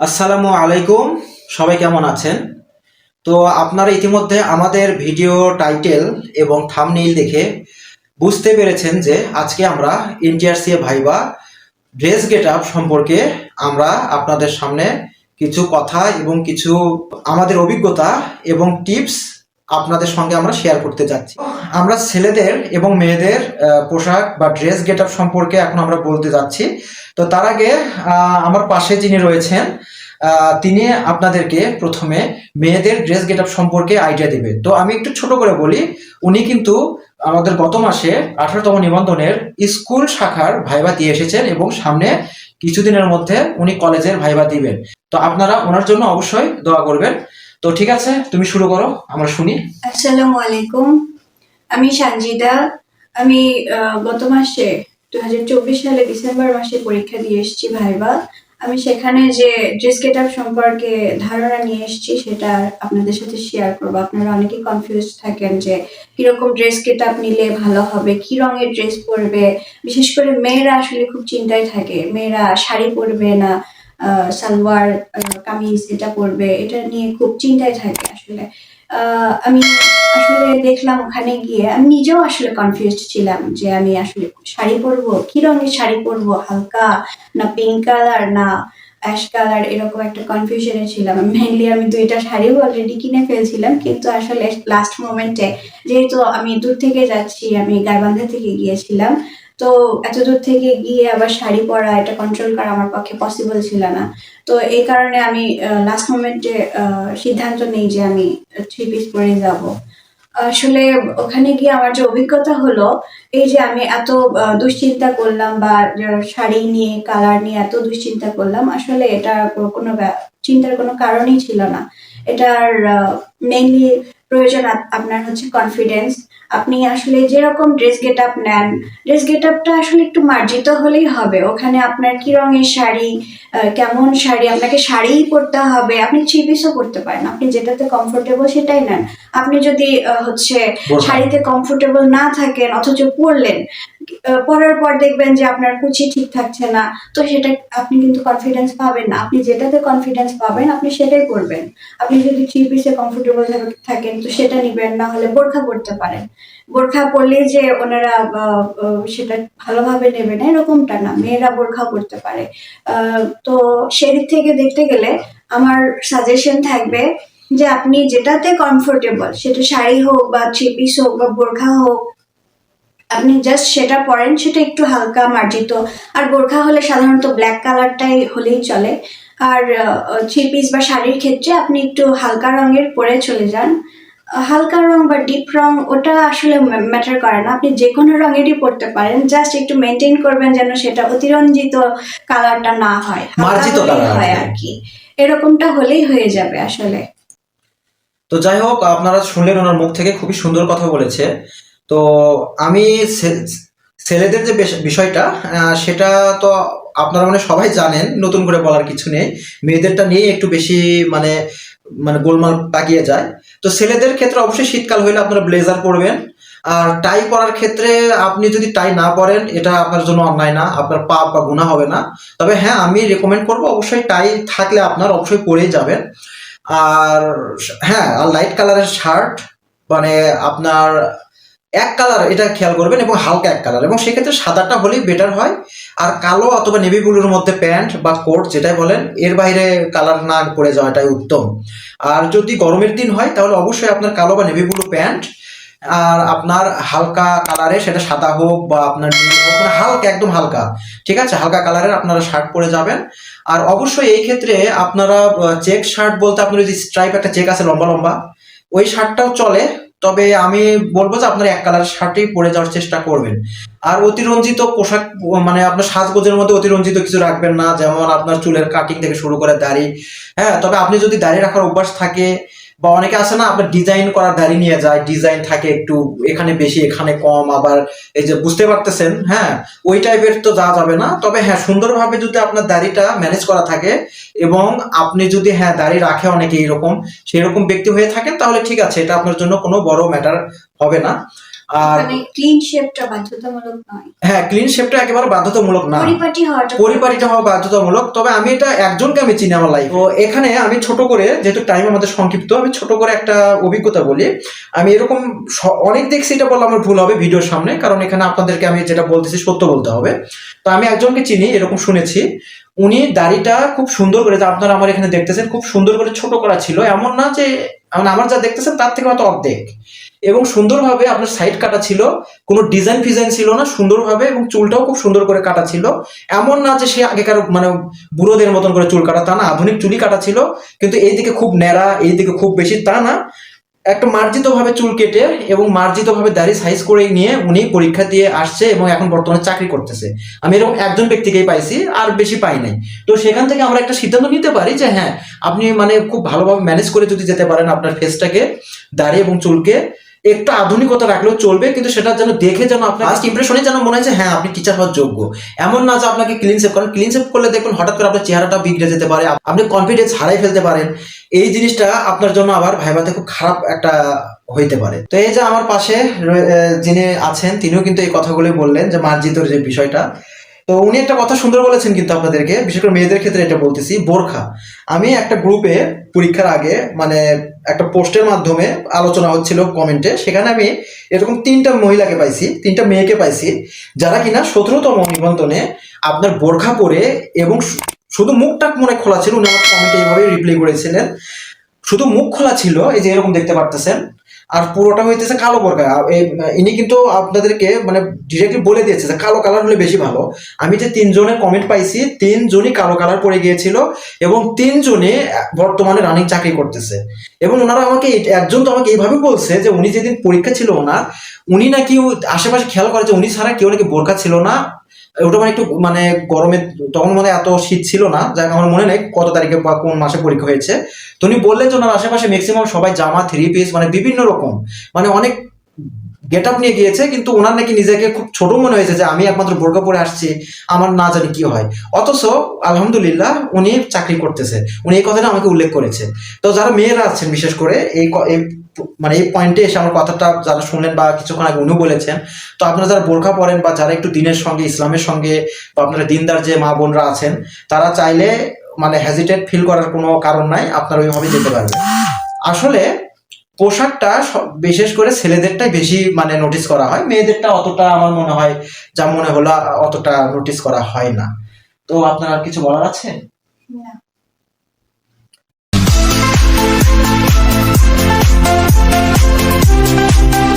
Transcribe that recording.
আসসালামু আলাইকুম, সবাই কেমন আছেন? তো আপনারা ইতিমধ্যে আমাদের ভিডিও টাইটেল এবং থামনেইল দেখে বুঝতে পেরেছেন যে আজকে আমরা NTRC viva dress get up সম্পর্কে আমরা আপনাদের সামনে কিছু কথা এবং কিছু আমাদের অভিজ্ঞতা এবং টিপস আপনাদের সঙ্গে আমরা শেয়ার করতে যাচ্ছি। আমরা ছেলেদের এবং মেয়েদের পোশাক বা ড্রেস গেট সম্পর্কে এখন আমরা বলতে যাচ্ছি। তো তার আগে আমার পাশে যিনি রয়েছেন তিনি আপনাদেরকে প্রথমে মেয়েদের ড্রেস গেট সম্পর্কে আইডিয়া দেবে। তো আমি একটু ছোট করে বলি, উনি কিন্তু আমাদের গত মাসে আঠারোতম নিবন্ধনের স্কুল শাখার ভাইবা দিয়ে এসেছেন এবং সামনে কিছুদিনের মধ্যে উনি কলেজের ভাইবা দিবেন। তো আপনারা ওনার জন্য অবশ্যই দোয়া করবেন। তো ঠিক আছে, তুমি শুরু করো, আমরা শুনি। আসসালামু আলাইকুম, আমি সঞ্জিদা আমি গত মাসে দু হাজার চব্বিশ সালে ডিসেম্বর মাসে পরীক্ষা দিয়ে এসেছি ভাইবা। আমি সেখানে যে ড্রেস গেট আপ সম্পর্কে ধারণা নিয়ে এসেছি, সেটা আপনাদের সাথে শেয়ার করব। আপনারা অনেকেই কনফিউজ থাকেন যে, কীরকম ড্রেস গেট আপ নিলে ভালো হবে, কি রঙের ড্রেস পরবে। বিশেষ করে মেয়েরা আসলে খুব চিন্তায় থাকে, মেয়েরা শাড়ি পরবে না সালোয়ার কামিজ এটা পরবে, এটা নিয়ে খুব চিন্তায় থাকে আসলে। আমি আসলে দেখলাম ওখানে গিয়ে, আমি নিজেও আসলে কনফিউজড ছিলাম যে আমি আসলে শাড়ি পরবো, কি রঙের শাড়ি পরবো, হালকা না পিঙ্ক কালার না অ্যাশ কালার এরকম একটা কনফিউশনে ছিলাম। মেনলি আমি দুইটা শাড়িও অলরেডি কিনে ফেলছিলাম, কিন্তু আসলে লাস্ট মোমেন্টে যেহেতু আমি দূর থেকে যাচ্ছি, আমি গাইবান্ধা থেকে গিয়েছিলাম তো এত দূর থেকে গিয়ে আবার শাড়ি পরা, এটা কন্ট্রোল করা আমার পক্ষে পসিবল ছিল না। তো এই কারণে আমি লাস্ট মোমেন্টে সিদ্ধান্ত নেই যে আমি থ্রি পিস পরে যাব। আসলে ওখানে গিয়ে আমার যে অভিজ্ঞতা হলো, এই যে আমি এত দুশ্চিন্তা করলাম বা শাড়ি নিয়ে কালার নিয়ে এত দুশ্চিন্তা করলাম, আসলে এটা কোনো চিন্তার কোনো কারণই ছিল না। এটার মেইনলি প্রয়োজন আপ- আপনার হচ্ছে কনফিডেন্স আপনি আসলে যেরকম ড্রেস গেট আপ নেন ড্রেস গেট আপটা আসলে একটু মার্জিত হলেই হবে। ওখানে আপনার কি রঙের শাড়ি কেমন শাড়ি আপনাকে শাড়িই পরতে হবে। আপনি থ্রি পিসও পরতে পারেন। আপনি যেটাতে কমফোর্টেবল সেটাই নেন। আপনি যদি হচ্ছে শাড়িতে কমফোর্টেবল না থাকেন অথচ পরলেন পরার পর দেখবেন যে আপনার কুচি ঠিক থাকছে না। তো সেটা আপনি কিন্তু কনফিডেন্স পাবেন না। আপনি যেটাতে কনফিডেন্স পাবেন, আপনি সেটাই করবেন। আপনি যদি থ্রি পিসে কমফোর্টেবল থাকেন, তো সেটা নিবেন, না হলে বোরখা পরতে পারেন। বোরখা পরলেই যে ওনারা সেটা ভালোভাবে নেবে না, এরকমটা না। মেয়েরা বোরখা পরতে পারে। তো সেদিক থেকে দেখতে গেলে আমার সাজেশন থাকবে যে আপনি যেটাতে কমফোর্টেবল সেটা শাড়ি হোক বা থ্রি পিস হোক বা বোরখা হোক আপনি জাস্ট সেটা পরেন সেটা একটু হালকা মার্জিত। আর বোরখা হলে সাধারণত ব্ল্যাক কালারটাই হলেই চলে। আর থ্রি পিস বা শাড়ির ক্ষেত্রে আপনি একটু হালকা রঙের পরে চলে যান। হালকা রং বা ডিপ রং ওটা আসলে ম্যাটার করে না। আপনি যে কোনো রঙেরই পরতে পারেন। জাস্ট একটু মেনটেন করবেন যেন সেটা অতিরঞ্জিত কালারটা না হয় মার্জিত আর হয় আর কি। এরকমটা হলেই হয়ে যাবে আসলে। তো যাই হোক আপনারা শুনলেন ওনার মুখ থেকে খুবই সুন্দর কথা বলেছে। তো আমি ছেলেদের যে বিষয়টা সেটা তো আপনারা মানে সবাই জানেন, নতুন করে বলার কিছু নেই। মেয়েদেরটা নিয়ে একটু বেশি মানে মানে গোলমাল পাকিয়ে যায়। তো ছেলেদের ক্ষেত্রে অবশ্যই শীতকাল হইলে আপনারা ব্লেজার পরবেন। আর টাই পরার ক্ষেত্রে আপনি যদি টাই না পরেন, এটা আপনার জন্য অন্যায় না, আপনার পাপ বা গুণা হবে না। তবে হ্যাঁ আমি রেকমেন্ড করব অবশ্যই টাই থাকলে আপনার অবশ্যই পরেই যাবেন। আর হ্যাঁ আর লাইট কালারের শার্ট মানে আপনার এক কালার এটা খেয়াল করবেন এবং হালকা এক কালার এবং সেক্ষেত্রে সাদাটা হলেই বেটার হয়। আর কালো অথবা নেভি ব্লুর মধ্যে প্যান্ট বা কোট যেটাই বলেন, এর বাইরে কালার না পরে যাওয়াটাই উত্তম। আর যদি গরমের দিন হয়, তাহলে অবশ্যই আপনার কালো বা নেভি ব্লু প্যান্ট আর আপনার হালকা কালারে সেটা সাদা হোক বা আপনার মানে হালকা, একদম হালকা, ঠিক আছে? হালকা কালারের আপনারা শার্ট পরে যাবেন। আর অবশ্যই এই ক্ষেত্রে আপনারা চেক শার্ট বলতে আপনার যদি স্ট্রাইপ একটা চেক আছে লম্বা লম্বা ওই শার্টটাও চলে। তবে আমি বলব যে আপনার এক কালার শার্টই পরে যাওয়ার চেষ্টা করবেন। আর অতিরঞ্জিত পোশাক মানে আপনার সাজগোজের মধ্যে অতিরঞ্জিত কিছু রাখবেন না, যেমন আপনার চুলের কাটিং থেকে শুরু করে দাড়ি। হ্যাঁ তবে আপনি যদি দাড়ি রাখার অভ্যাস থাকে বা অনেকে আছে না আপনার ডিজাইন করার দাড়ি নিয়ে যায় ডিজাইন থাকে একটু এখানে বেশি, এখানে কম, আবার এই যে বুঝতে পারতেছেন হ্যাঁ ওই টাইপের তো যাওয়া যাবে না। তবে হ্যাঁ সুন্দরভাবে যদি আপনার দাড়িটা ম্যানেজ করা থাকে এবং আপনি যদি হ্যাঁ দাড়ি রাখে অনেকে এরকম সেই রকম ব্যক্তি হয়ে থাকেন, তাহলে ঠিক আছে, এটা আপনার জন্য কোনো বড় ম্যাটার হবে না। আর ক্লিন শেপটা বাধ্যতামূলক নয়। হ্যাঁ ক্লিন শেপটা একেবারে বাধ্যতামূলক না। পরিপাটি হওয়াটা পরিপাটিটা হওয়া বাধ্যতামূলক তবে আমি এটা একজনকে আমি চিনি আমার লাইফ তো এখানে আমি ছোট করে যেহেতু টাইম আমাদের সংক্ষিপ্ত আমি ছোট করে একটা অভিজ্ঞতা বলি। আমি এরকম অনেক দেখছি এটা বললে আমার ভুল হবে ভিডিওর সামনে কারণ এখানে আপনাদেরকে আমি যেটা বলতেছি সত্য বলতে হবে। তো আমি একজনকে চিনি এরকম শুনেছি। উনি দাড়িটা খুব সুন্দর করে আপনারা আমার এখানে দেখতেছেন খুব সুন্দর করে ছোট করা ছিল। এমন না যে মানে আমার যা দেখতেছেন তার থেকে হয়তো অর্ধেক। এবং সুন্দরভাবে আপনার সাইড কাটা ছিল, কোনো ডিজাইন ফিজাইন ছিল না, সুন্দরভাবে এবং চুলটাও খুব সুন্দর করে কাটা ছিল। এমন না যে সে আগেকার মানে বুড়োদের মতন করে চুল কাটা, তা না, আধুনিক চুলই কাটা ছিল, কিন্তু এই দিকে খুব ন্যাড়া এই দিকে খুব বেশি তা না। একটা মার্জিত ভাবে চুল কেটে এবং মার্জিত ভাবে দাড়ি সাইজ করে নিয়ে উনি পরীক্ষা দিয়ে আসছে এবং এখন বর্তমানে চাকরি করতেছে। আমি এরকম একজন ব্যক্তিকেই পাইছি, আর বেশি পাই নাই। তো সেখান থেকে আমরা একটা সিদ্ধান্ত নিতে পারি যে হ্যাঁ আপনি মানে খুব ভালোভাবে ম্যানেজ করে যদি যেতে পারেন আপনার ফেসটাকে দাড়ি এবং চুলকে একটু আধুনিকতা রাখলেও চলবে, কিন্তু সেটা যেন দেখে যেন আপনার ফার্স্ট যেন মনে হয় হ্যাঁ আপনি টিচার হওয়ার যোগ্য। এমন না যে আপনাকে ক্লিন সেভ করেন ক্লিন সেভ করলে দেখবেন হঠাৎ করে আপনার চেহারাটা বিগড়ে যেতে পারে আপনি কনফিডেন্স হারাই ফেলতে পারেন। এই জিনিসটা আপনার জন্য আবার ভাইবাতে খুব খারাপ একটা হইতে পারে। তো এই যে আমার পাশে যিনি আছেন, তিনিও কিন্তু এই কথাগুলোই বললেন যে মার্জিতর যে বিষয়টা তো উনি একটা কথা সুন্দর বলেছেন কিন্তু আপনাদেরকে, বিশেষ করে মেয়েদের ক্ষেত্রে এটা বলতেছি, বোরখা। আমি একটা গ্রুপে পরীক্ষার আগে মানে একটা পোস্টের মাধ্যমে আলোচনা হচ্ছিল কমেন্টে সেখানে আমি এরকম তিনটা মহিলাকে পাইছি, তিনটা মেয়েকে পাইছি, যারা কিনা সতেরোতম নিবন্ধনে আপনার বোরখা পরে এবং শুধু মুখটা মনে খোলা ছিল, উনি আমার কমেন্টে এইভাবে রিপ্লাই করেছিলেন। শুধু মুখ খোলা ছিল, এই যে এরকম দেখতে পারতেছেন আর পুরোটা হইতেছে কালো বোরকা। ইনি কিন্তু আপনাদেরকে মানে ডিরেক্টলি বলে দিয়েছে যে কালো কালার হলে বেশি ভালো। আমি যে তিনজনের কমেন্ট পাইছি, তিনজনই কালো কালার পরে গিয়েছিল এবং তিনজনে বর্তমানে রানিং চাকরি করতেছে। এবং ওনারা আমাকে একজন তো আমাকে এইভাবে বলছে যে উনি যেদিন পরীক্ষা ছিল ওনার, উনি নাকি আশেপাশে খেয়াল করে যে উনি ছাড়া কেউ নাকি বোরকা ছিল না। ওটা মানে একটু মানে গরমে তখন মানে এত শীত ছিল না যাক আমার মনে নেই কত তারিখে বা কোন মাসে পরীক্ষা হয়েছে। তো উনি বললেন যে ওনার আশেপাশে ম্যাক্সিমাম সবাই জামা থ্রি পিস মানে বিভিন্ন রকম মানে অনেক গেট আপ নিয়ে গিয়েছে, কিন্তু ওনার নাকি নিজেকে খুব ছোট মনে হয়েছে যে আমি একমাত্র বোরকা পরে আসছি, আমার না জানি কি হয়। অথচ আলহামদুলিল্লাহ উনি চাকরি করতেছে, উনি এই কথাটা আমাকে উল্লেখ করেছে। তো যারা মেয়েরা আছেন বিশেষ করে এই মানে এই পয়েন্টে এসে আমার কথাটা যারা শুনলেন বা কিছুক্ষণ আগে উনিও বলেছেন, তো আপনারা যারা বোরখা পরেন বা যারা একটু দিনের সঙ্গে, ইসলামের সঙ্গে বা আপনারা দিনদার যে মা বোনরা আছেন, তারা চাইলে মানে হেজিটেট ফিল করার কোনো কারণ নাই, আপনারা ওইভাবে যেতে পারবেন। আসলে পোশাকটা বিশেষ করে ছেলেদেরটাই বেশি মানে নোটিস করা হয়, মেয়েদেরটা অতটা আমার মনে হয়, যা মনে হলো অতটা নোটিস করা হয় না। তো আপনার আর কিছু বলার আছে? না। Thank